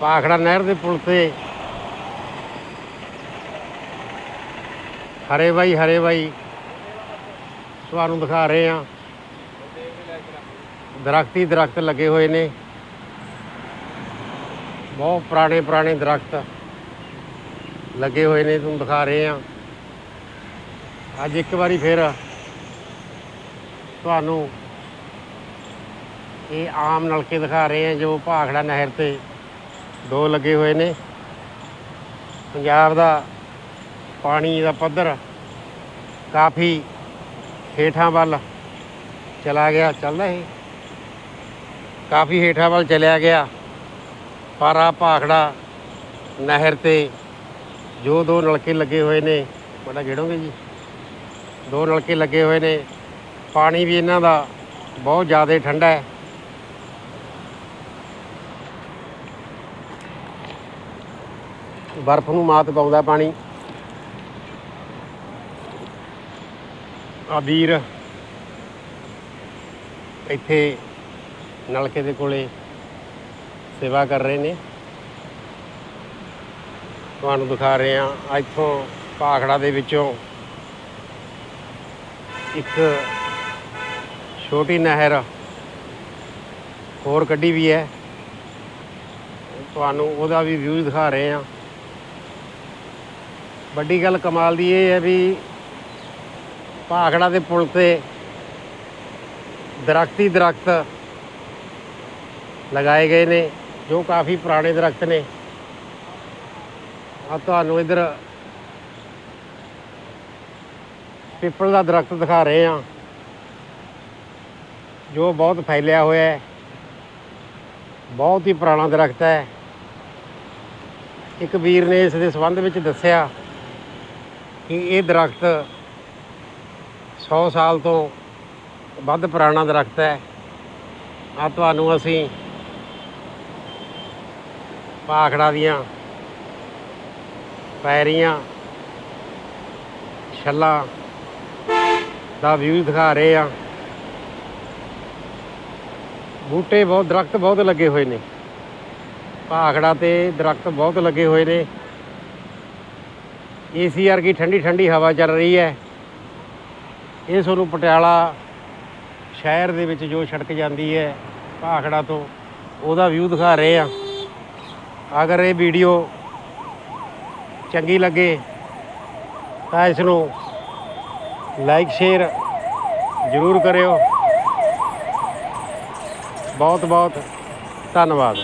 ਪਾਖੜਾ ਨਹਿਰ ਦੇ ਪੁਲ ਤੇ। ਹਰੇ ਬਾਈ ਹਰੇ ਬਾਈ। ਤੁਹਾਨੂੰ ਦਿਖਾ ਰਹੇ ਆ ਦਰਖਤ ਹੀ ਦਰਖਤ ਲੱਗੇ ਹੋਏ ਨੇ। ਬਹੁਤ ਪੁਰਾਣੇ ਪੁਰਾਣੇ ਦਰਖਤ ਲੱਗੇ ਹੋਏ ਨੇ, ਤੁਹਾਨੂੰ ਦਿਖਾ ਰਹੇ ਆ ਅੱਜ ਇੱਕ ਵਾਰੀ ਫਿਰ ਤੁਹਾਨੂੰ ਇਹ ਆਮ ਨਲਕੇ ਦਿਖਾ ਰਹੇ ਆ ਜੋ ਭਾਖੜਾ ਨਹਿਰ ਤੇ ਦੋ ਲੱਗੇ ਹੋਏ ਨੇ। ਪੰਜਾਬ ਦਾ ਪਾਣੀ ਦਾ ਪੱਧਰ ਕਾਫੀ ਹੇਠਾਂ ਵੱਲ ਚਲਾ ਗਿਆ, ਚੱਲਦਾ ਇਹ। ਕਾਫੀ ਹੇਠਾਂ ਵੱਲ ਚਲਿਆ ਗਿਆ। ਪਰ ਭਾਖੜਾ ਨਹਿਰ ਤੇ ਜੋ ਦੋ ਨਲਕੇ ਲੱਗੇ ਹੋਏ ਨੇ, ਬੜਾ ਗੇੜੋਗੇ ਜੀ। ਦੋ ਨਲਕੇ ਲੱਗੇ ਹੋਏ ਨੇ। ਪਾਣੀ ਵੀ ਇਹਨਾਂ ਦਾ ਬਹੁਤ ਜ਼ਿਆਦਾ ਠੰਡਾ ਹੈ। ਬਰਫ਼ ਨੂੰ ਮਾਤ ਪਾਉਂਦਾ ਪਾਣੀ। ਆ ਵੀਰ ਇੱਥੇ ਨਲਕੇ ਦੇ ਕੋਲੇ ਸੇਵਾ ਕਰ ਰਹੇ ਨੇ। ਤੁਹਾਨੂੰ ਦਿਖਾ ਰਹੇ ਆ ਇੱਥੋਂ ਭਾਖੜਾ ਦੇ ਵਿੱਚੋਂ ਇੱਕ ਛੋਟੀ ਨਹਿਰ ਹੋਰ ਕੱਢੀ ਵੀ ਹੈ। ਤੁਹਾਨੂੰ ਉਹਦਾ ਵੀ ਵਿਊ ਦਿਖਾ ਰਹੇ ਆ ਵੱਡੀ ਗੱਲ ਕਮਾਲ ਦੀ ਇਹ ਹੈ ਵੀ ਭਾਖੜਾ ਦੇ ਪੁਲ ਤੇ ਦਰਖਤ ਹੀ ਦਰਖਤ ਲਗਾਏ ਗਏ ਨੇ, ਜੋ ਕਾਫੀ ਪੁਰਾਣੇ ਦਰਖਤ ਨੇ। ਆ ਤੁਹਾਨੂੰ ਇਧਰ ਪਿੱਪਲ ਦਾ ਦਰਖਤ ਦਿਖਾ ਰਹੇ ਆ ਜੋ ਬਹੁਤ ਫੈਲਿਆ ਹੋਇਆ ਹੈ। ਬਹੁਤ ਹੀ ਪੁਰਾਣਾ ਦਰਖਤ ਹੈ। ਇੱਕ ਵੀਰ ਨੇ ਇਸ ਦੇ ਸੰਬੰਧ ਵਿੱਚ ਦੱਸਿਆ ਕਿ ਇਹ ਦਰਖਤ 100 ਸਾਲ ਤੋਂ ਵੱਧ ਪੁਰਾਣਾ ਦਰਖਤ ਹੈ। ਆ ਤੁਹਾਨੂੰ ਅਸੀਂ ਭਾਖੜਾ ਦੀਆਂ ਪੈਰੀਆਂ, ਛੱਲਾਂ ਦਾ ਵਿਊ ਦਿਖਾ ਰਹੇ ਆ ਬੂਟੇ ਬਹੁਤ, ਦਰਖਤ ਬਹੁਤ ਲੱਗੇ ਹੋਏ ਨੇ। ਭਾਖੜਾ ਤੇ ਦਰਖਤ ਬਹੁਤ ਲੱਗੇ ਹੋਏ ਨੇ। ਏਸੀ ਕੀ ਠੰਡੀ ਠੰਡੀ ਹਵਾ ਚੱਲ ਰਹੀ ਹੈ। ਇਹ ਤੁਹਾਨੂੰ ਪਟਿਆਲਾ ਸ਼ਹਿਰ ਦੇ ਵਿੱਚ ਜੋ ਸੜਕ ਜਾਂਦੀ ਹੈ, ਭਾਖੜਾ ਤੋਂ, ਉਹਦਾ ਵਿਊ ਦਿਖਾ ਰਹੇ ਆ ਅਗਰ ਇਹ ਵੀਡੀਓ ਚੰਗੀ ਲੱਗੇ, ਤਾਂ ਇਸ ਨੂੰ ਲਾਈਕ ਸ਼ੇਅਰ ਜ਼ਰੂਰ ਕਰਿਓ। ਬਹੁਤ ਬਹੁਤ ਧੰਨਵਾਦ।